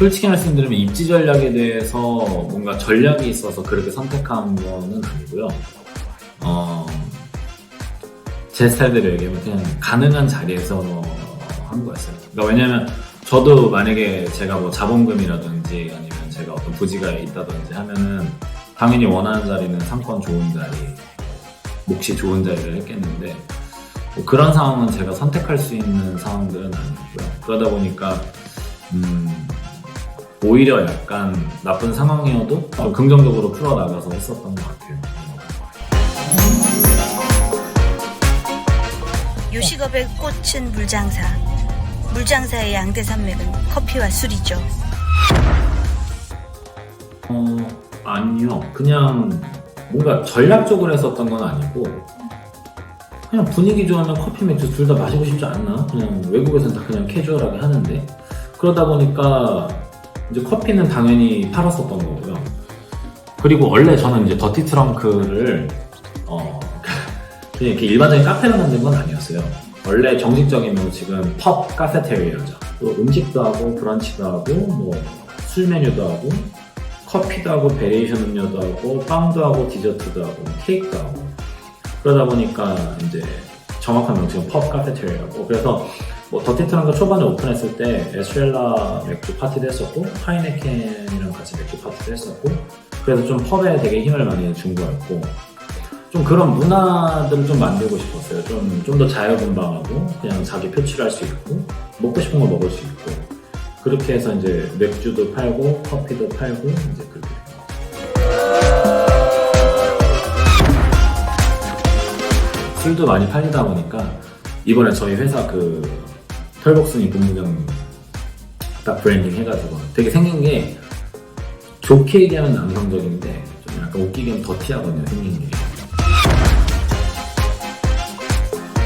솔직히 말씀드리면 입지 전략에 대해서 뭔가 전략이 있어서 그렇게 선택한 거는 아니고요. 어, 제 스타일대로 얘기하면 그냥 가능한 자리에서 한 거였어요. 그러니까 왜냐면 저도 만약에 제가 뭐 자본금이라든지 아니면 제가 어떤 부지가 있다든지 하면은 당연히 원하는 자리는 상권 좋은 자리, 몫이 좋은 자리를 했겠는데 뭐 그런 상황은 제가 선택할 수 있는 상황들은 아니고요. 그러다 보니까 음, 오히려 약간 나쁜 상황이어도 좀 긍정적으로 풀어나가서 했었던 것 같아요. 요식업의 꽃은 물장사. 물장사의 양대 산맥은 커피와 술이죠. 어, 아니요. 그냥 뭔가 전략적으로 했었던 건 아니고 그냥 분위기 좋으면 커피 맥주 둘 다 마시고 싶지 않나? 그냥 외국에서는 다 그냥 캐주얼하게 하는데 그러다 보니까 이제 커피는 당연히 팔았었던 거고요. 그리고 원래 저는 이제 더티 트렁크를 어 그냥 이렇게 일반적인 카페를 만든 건 아니었어요. 원래 정식적이면 지금 펍 카페테리아죠. 또 음식도 하고 브런치도 하고 뭐 술 메뉴도 하고 커피도 하고 베리에이션 음료도 하고 빵도 하고 디저트도 하고 케이크도 하고 그러다 보니까 이제 정확한 명칭은 펍 카페테리아고 그래서 뭐 더티트랑크 초반에 오픈했을 때 에스트렐라 맥주 파티도 했었고 하이네켄이랑 같이 맥주 파티도 했었고 그래서 좀 펍에 되게 힘을 많이 준 거였고 좀 그런 문화들을 좀 만들고 싶었어요 좀 좀 더 자유분방하고 그냥 자기 표출할 수 있고 먹고 싶은 거 먹을 수 있고 그렇게 해서 이제 맥주도 팔고 커피도 팔고 이제 그렇게. 술도 많이 팔리다 보니까 이번에 저희 회사 그 털복숭이 본부장 딱 브랜딩 해가지고. 되게 생긴 게 좋게 얘기하면 남성적인데 좀 약간 웃기게 하면 더티하거든요 생긴 게